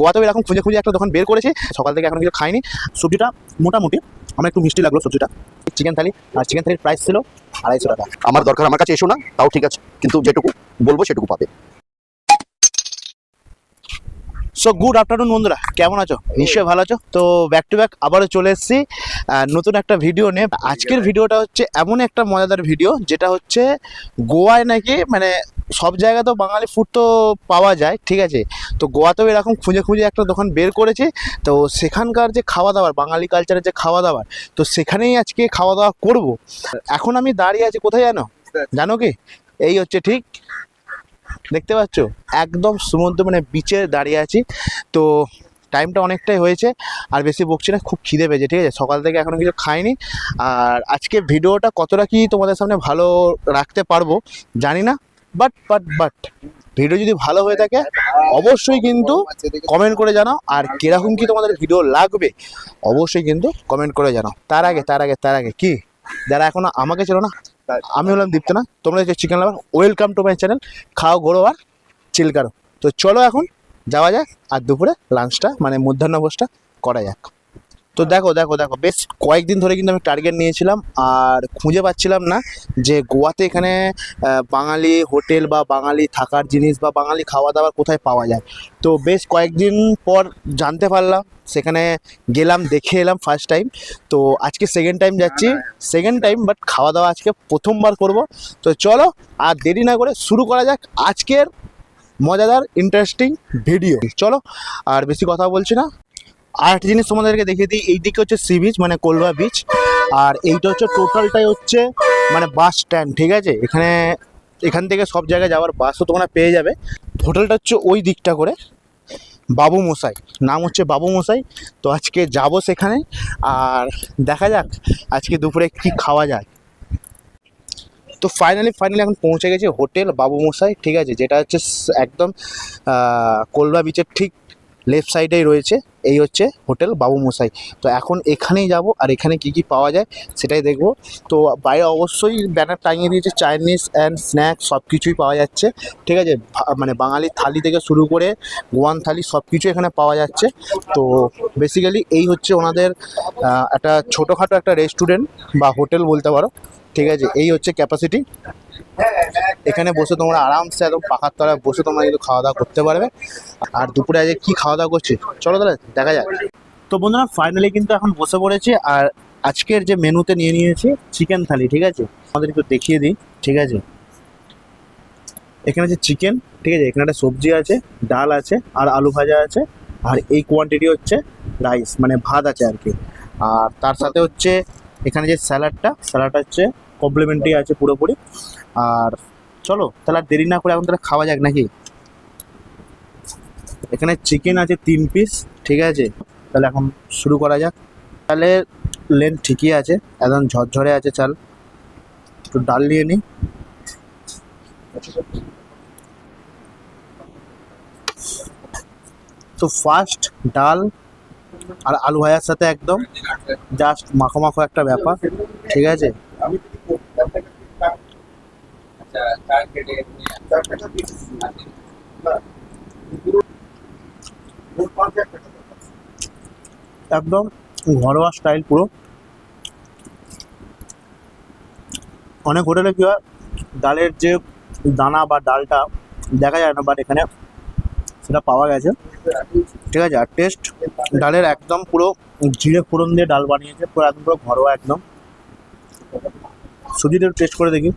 গোয়াতেও এরকম খুঁজে খুঁজে একটা দোকান বের করেছি সকাল থেকে এখন কিছু খাইনি সবজিটা মোটামুটি আমার একটু মিষ্টি লাগল সবজিটা। চিকেন থালি আর চিকেন থালির প্রাইস ছিল আড়াইশো টাকা। আমার দরকার আমার কাছে এসো না তাও ঠিক আছে কিন্তু যেটুকু বলব সেটুকু পাবে। সো গুড আফটারনুন বন্ধুরা কেমন আছো? নিশ্চয়ই ভালো আছো। তো ব্যাক টু ব্যাক আবারও চলে এসেছি নতুন একটা ভিডিও নিয়ে। আজকের ভিডিওটা হচ্ছে এমন একটা মজাদার ভিডিও যেটা হচ্ছে গোয়ায় নাকি মানে সব জায়গায় তো বাঙালি ফুড তো পাওয়া যায়, ঠিক আছে? তো গোয়াতেও এরকম খুঁজে খুঁজে একটা দোকান বের করেছে। তো সেখানকার যে খাওয়া দাওয়ার বাঙালি কালচারের যে খাওয়া দাওয়ার তো সেখানেই আজকে খাওয়া দাওয়া করব। এখন আমি দাঁড়িয়ে আছি কোথায় জানো? জানো কি? এই হচ্ছে ঠিক, দেখতে পাচ্ছ? একদম সমুদ্র মানে বিচে দাঁড়িয়ে আছি। তো টাইমটা অনেকটাই হয়েছে, আর বেশি বকছি না, খুব খিদে পেয়েছে, ঠিক আছে? সকাল থেকে এখনও কিছু খাইনি। আর আজকে ভিডিওটা কতটা কি তোমাদের সামনে ভালো রাখতে পারব, জানি না। বাট বাট বাট ভিডিও যদি ভালো হয়ে থাকে, অবশ্যই কিন্তু কমেন্ট করে জানাও। আর কীরকম কি তোমাদের ভিডিও লাগবে, অবশ্যই কিন্তু কমেন্ট করে জানাও। তার আগে তার আগে তার আগে কি? যারা এখনও আমাকে ছিল না, আমি হলাম দীপ্ত না তোমরা হচ্ছে chicken lover welcome to my channel খাও, ঘোরো আর চিল করো। তো চলো এখন, যাওয়া যাক। আর দুপুরে লাঞ্চটা মানে মধ্যাহ্নভোজটা করা যাক। তো দেখো দেখো দেখো, বেশ কয়েকদিন ধরে কিন্তু আমি টার্গেট নিয়েছিলাম আর খুঁজে পাচ্ছিলাম না যে গোয়াতে এখানে বাঙালি হোটেল বা বাঙালি থাকার জিনিস বা বাঙালি খাওয়া দাওয়া কোথায় পাওয়া যায়। তো বেশ কয়েকদিন পর জানতে পারলাম, সেখানে গেলাম, দেখে এলাম ফার্স্ট টাইম তো আজকে সেকেন্ড টাইম যাচ্ছি। সেকেন্ড টাইম বাট খাওয়া দাওয়া আজকে প্রথমবার করব। তো চলো, আর দেরি না করে শুরু করা যাক আজকের মজাদার ইন্টারেস্টিং ভিডিও চলো, আর বেশি কথা বলছি না। আর একটা জিনিস তোমাদেরকে দেখিয়ে দিই, এই দিকে হচ্ছে সি বিচ মানে কোলবা বিচ আর এইটা হচ্ছে টোটালটাই হচ্ছে মানে বাস স্ট্যান্ড ঠিক আছে? এখানে, এখান থেকে সব জায়গায় যাওয়ার বাসও তোমরা পেয়ে যাবে। হোটেলটা হচ্ছে ওই দিকটা করে, বাবু মশাই, নাম হচ্ছে বাবু মশাই, তো আজকে যাব সেখানে, আর দেখা যাক আজকে দুপুরে কি খাওয়া যায়। তো ফাইনালি ফাইনালি এখন পৌঁছে গেছে হোটেল বাবু মশাই, ঠিক আছে? যেটা হচ্ছে একদম কোলবা বিচের ঠিক লেফট সাইডেই রয়েছে, এই হচ্ছে হোটেল বাবু মশাই। তো এখন এখানেই যাব আর এখানে কি কি পাওয়া যায় সেটাই দেখব। তো বাইরে অবশ্যই ব্যানার টাঙিয়ে দিয়েছে চাইনিজ অ্যান্ড স্ন্যাক্স সব কিছুই পাওয়া যাচ্ছে। ঠিক আছে? মানে বাঙালির থালি থেকে শুরু করে গোয়ান থালি সব কিছু এখানে পাওয়া যাচ্ছে। তো বেসিক্যালি এই হচ্ছে ওনাদের একটা ছোটোখাটো একটা রেস্টুরেন্ট বা হোটেল বলতে পারো। ঠিক আছে? এই হচ্ছে ক্যাপাসিটি এখানে বসে তোমরা আরামসে একদম পাখার তলায় বসে তোমরা কিন্তু খাওয়া দাওয়া করতে পারবে। আর দুপুরে আজকে কি খাওয়া দাওয়া করছি? চলো তাহলে, দেখা যাক। তো বন্ধুরা ফাইনালি কিন্তু এখন বসে পড়েছি, আর আজকের যে মেনুতে নিয়ে নিয়েছি চিকেন থালি, ঠিক আছে? আমাদের একটু দেখিয়ে দিই, ঠিক আছে? এখানে আছে চিকেন, ঠিক আছে? এখানে একটা সবজি আছে, ডাল আছে, আর আলু ভাজা আছে, আর এই কোয়ান্টিটি হচ্ছে রাইস মানে ভাত আছে আর কি। আর তার সাথে হচ্ছে, এখানে যে স্যালাডটা স্যালাডটা হচ্ছে কমপ্লিমেন্টারি আছে পুরোপুরি। আর চলো, তাহলে আর দেরি না করে এখন তাহলে খাওয়া যাক নাকি? এখানে চিকেন আছে তিন পিস ঠিক আছে? তাহলে এখন শুরু করা যাক। তাহলে লেন ঠিকই আছে, একদম ঝরঝরে আছে চাল। একটু ডাল নিয়ে নিই তো ফার্স্ট ডাল আর আলু ভাজার সাথে একদম জাস্ট মাখো মাখো একটা ব্যাপার, ঠিক আছে? একদম ঘরোয়া স্টাইল পুরো। অনেক হোটেলে কি হয়, ডালের যে দানা বা ডালটা দেখা যায় না বাট এখানে সেটা পাওয়া গেছে। ঠিক আছে, আর টেস্ট ডালের একদম পুরো জিরে ফোড়ন দিয়ে ডাল বানিয়েছে, পুরো একদম পুরো ঘরোয়া একদম। একটু টেস্ট করে দেখি।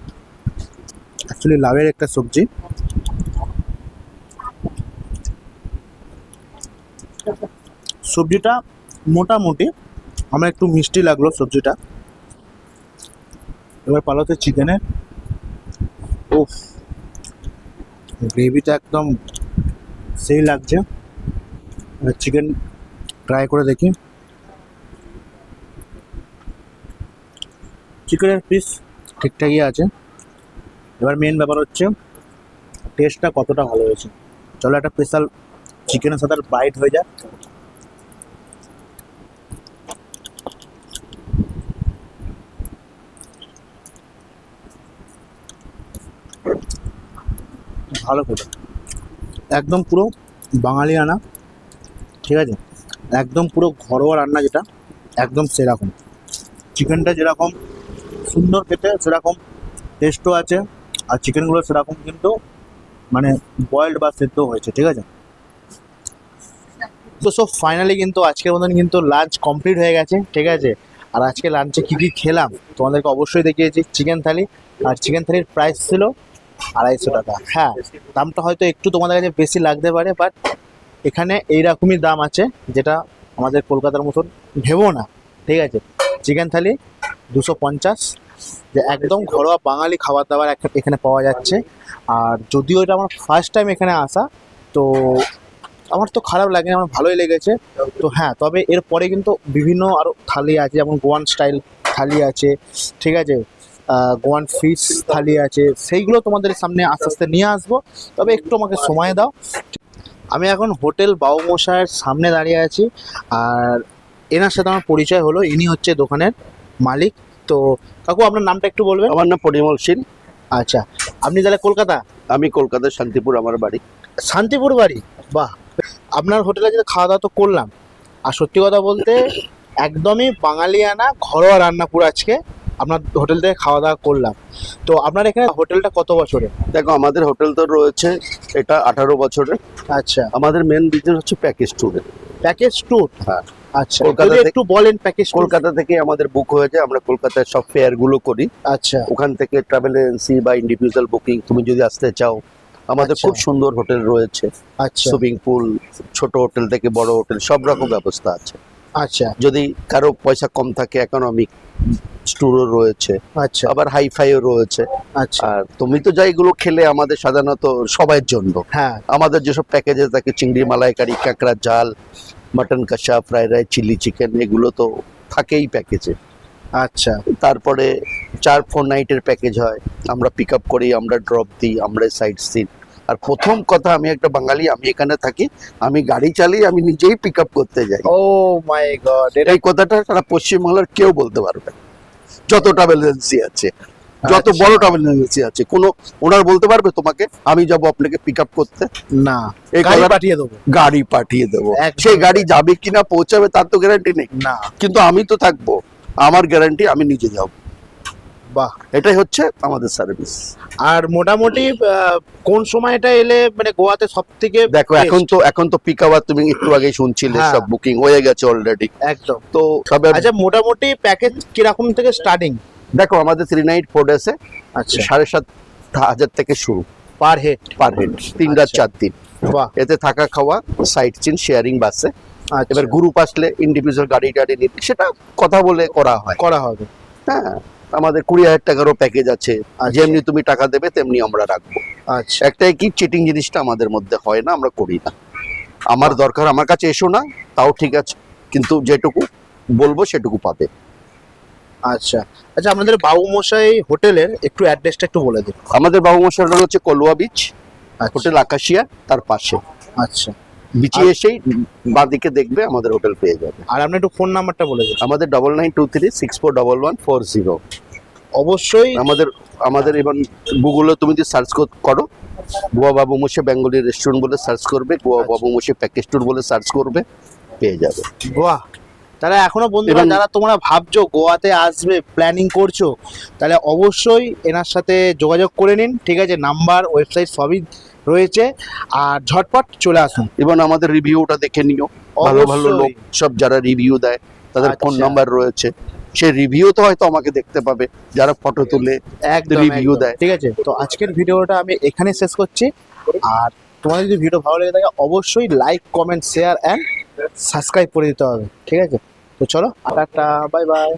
অ্যাকচুয়ালি লাভের একটা সবজি। সবজিটা মোটামুটি, আমার একটু মিষ্টি লাগল সবজিটা। এবার পালাতে চিকেনে। ও গ্রেভিটা একদম সেই লাগছে। চিকেন ট্রাই করে দেখি। চিকেনের পিস ঠিকঠাকই আছে। এবার মেন ব্যাপার হচ্ছে টেস্টটা কতটা ভালো হয়েছে। চলো একটা স্পেশাল চিকেনের সাথে বাইট হয়ে যায় ভালো খেতে একদম পুরো বাঙালি আনা ঠিক আছে? একদম পুরো ঘরোয়া রান্না যেটা, একদম সেরকম। চিকেনটা যেরকম, সুন্দর খেতে সেরকম টেস্টও আছে। আর চিকেনগুলো সেরকম কিন্তু মানে বয়েলড বা সেদ্ধ হয়েছে, ঠিক আছে? তো সব ফাইনালি কিন্তু আজকের মতন কিন্তু লাঞ্চ কমপ্লিট হয়ে গেছে, ঠিক আছে? আর আজকে লাঞ্চে কী কী খেলাম, তোমাদেরকে অবশ্যই দেখিয়েছি চিকেন থালি। আর চিকেন থালির প্রাইস ছিল আড়াইশো টাকা। হ্যাঁ দামটা হয়তো একটু তোমাদের কাছে বেশি লাগতে পারে বাট এখানে এইরকমই দাম আছে, যেটা আমাদের কলকাতার মতন ভেবো না, ঠিক আছে? চিকেন থালি, দুশো পঞ্চাশ। যে একদম ঘরোয়া বাঙালি খাবার দাবার এখ- এখানে পাওয়া যাচ্ছে। আর যদিও এটা আমার ফার্স্ট টাইম এখানে আসা, তো আমার তো খারাপ লাগেনি, আমার ভালোই লেগেছে। তো হ্যাঁ তবে এরপরে কিন্তু বিভিন্ন আরও থালি আছে, যেমন গোয়ান স্টাইল থালি আছে, ঠিক আছে? গোয়ান ফিশ থালি আছে, সেইগুলো তোমাদের সামনে আস্তে আস্তে নিয়ে আসব। তবে একটু আমাকে সময় দাও। আমি এখন হোটেল বাবুমশাইয়ের সামনে দাঁড়িয়ে আছি, আর এনার সাথে আমার পরিচয় হলো ইনি হচ্ছে দোকানের মালিক। তো কাকু আপনার নামটা একটু বলবেন? আমার নাম পরিমল সিং আচ্ছা আপনি তাহলে কলকাতা? আমি কলকাতার শান্তিপুর আমার বাড়ি। শান্তিপুর বাড়ি? বাহ! আপনার হোটেলে যেটা খাওয়া দাওয়া তো করলাম। আর সত্যি কথা বলতে একদমই বাঙালিয়ানা ঘরোয়া রান্না পুরো আজকে। আপনার হোটেল থেকে খাওয়া দাওয়া করলাম। তো আপনার এখানে হোটেলটা কত বছরে দেখো আমাদের হোটেল তো রয়েছে এটা আঠারো বছরের। আচ্ছা। আমাদের মেন বিজনেস হচ্ছে প্যাকেজ ট্যুরের প্যাকেজ ট্যুর হ্যাঁ। আচ্ছা। কলকাতা একটু বলেন প্যাকেজ কলকাতা থেকে আমাদের বুক হয়ে যায় আমরা কলকাতায় সব ফেয়ারগুলো করি। আচ্ছা। ওখান থেকে ট্রাভেল এজেন্সি বা ইন্ডিভিজুয়াল বুকিং তুমি যদি আসতে চাও আমাদের আচ্ছা। খুব সুন্দর হোটেল রয়েছে। আচ্ছা। সুইমিং পুল ছোট হোটেল থেকে বড় হোটেল সব রকম ব্যবস্থা আছে। আচ্ছা। যদি কারও পয়সা কম থাকে ইকোনমিক ট্যুরও রয়েছে। আচ্ছা। আবার হাইফাইও রয়েছে। আচ্ছা। আর তুমি তো যা এগুলো খেলে আমাদের সাধারণত সবার জন্য। হ্যাঁ। আমাদের যেসব প্যাকেজে থাকে চিংড়ি মালাইকারি কাঁকড়া জাল মাটন কষা ফ্রাইড রাইস চিলি চিকেন এগুলো তো থাকেই প্যাকেজে আচ্ছা। তারপরে চার ফোর নাইটের প্যাকেজ হয়। আমরা পিক আপ করি আমরা ড্রপ দিই আমরা সাইড সিন আর প্রথম কথা আমি একটা বাঙালি আমি এখানে থাকি আমি গাড়ি চালিয়ে আমি নিজেই পিক আপ করতে যাই। ও মাই গড এই কথাটা সারা পশ্চিমবাংলার কেউ বলতে পারবে। যত ট্রাভেল এজেন্সি আছে। যত আচ্ছা। বড় ট্রাভেল এজেন্সি আছে কোনো ওনার বলতে পারবে তোমাকে আমি যাব আপনাকে পিক আপ করতে না গাড়ি পাঠিয়ে দেবো। গাড়ি পাঠিয়ে দেবো। সেই গাড়ি যাবে কিনা পৌঁছাবে তার তো গ্যারান্টি নেই। না। কিন্তু আমি তো থাকব। আমার গ্যারান্টি আমি নিজে যাব। বাহ। এটাই হচ্ছে আমাদের সার্ভিস আর মোটামুটি কোন সময়টা এলে মানে গোয়াতে সব থেকে দেখো এখন তো এখন তো পিক আওয়ার তুমি একটু আগে শুনছিলে হ্যাঁ। সব বুকিং হয়ে গেছে অলরেডি একদম। তো সবে আচ্ছা মোটামুটি প্যাকেজ কীরকম থেকে স্টার্টিং দেখো আমাদের থ্রি নাইট ফোর ডেসে আচ্ছা। সাড়ে সাত হাজার থেকে শুরু। পার হেড পার হেড তিন রাত। চার দিন। এতে থাকা খাওয়া সাইট সিন শেয়ারিং বাসে এবার গ্রুপ আসলে ইন্ডিভিজুয়াল গাড়ি টাড়ি নিতে সেটা কথা বলে করা হয়। করা হবে। হ্যাঁ আমাদের কুড়ি হাজার টাকারও প্যাকেজ আছে। আচ্ছা। যেমনি তুমি টাকা দেবে তেমনি আমরা রাখব। আচ্ছা। একটাই কি চিটিং জিনিসটা আমাদের মধ্যে হয় না আমরা করি না। আমার দরকার আমার কাছে এসো না তাও ঠিক আছে। কিন্তু যেটুকু বলব সেটুকু পাবে। আচ্ছা। আচ্ছা আপনাদের বাবু মশাই হোটেলের একটু অ্যাড্রেসটা একটু বলে দিন। আমাদের বাবু মশাইটা হচ্ছে কলুয়া বিচ আচ্ছা। হোটেল আকাশিয়া তার পাশে। আচ্ছা। বিচে এসেই বাঁদিকে দেখবে আমাদের হোটেল পেয়ে যাবে। আর আপনি একটু ফোন নাম্বারটা বলে দিন। আমাদের double nine two three six four double one four zero অবশ্যই আমাদের আমাদের এবং গুগলে তুমি যদি সার্চ করো গোয়া বাবু মোশে বেঙ্গলি রেস্টুরেন্ট বলে সার্চ করবে গোয়া। বাবু মোশে প্যাকেজ ট্যুর বলে সার্চ করবে পেয়ে যাবে। বাহ। তাহলে এখনও বন্ধুরা যারা তোমরা ভাবছ গোয়াতে আসবে প্ল্যানিং করছ তাহলে অবশ্যই এনার সাথে যোগাযোগ করে নিন ঠিক আছে? নাম্বার ওয়েবসাইট সবই রয়েছে। আর ঝটপট চলে আসুন। এবং আমাদের রিভিউটা দেখে নিও। ভালো ভালো লোক সব যারা রিভিউ দেয় তাদের ফোন আচ্ছা। নাম্বার রয়েছে। সে রিভিউ তো হয়তো আমাকে দেখতে পাবে যারা ফটো তুলে review একদম। দেয়। ঠিক আছে? তো আজকের ভিডিওটা আমি এখানে শেষ করছি। আর তোমাদের যদি ভিডিও ভালো লেগে থাকে অবশ্যই like comment share and subscribe করে দিতে হবে। ঠিক আছে? তো চলো আর একটা বাই বাই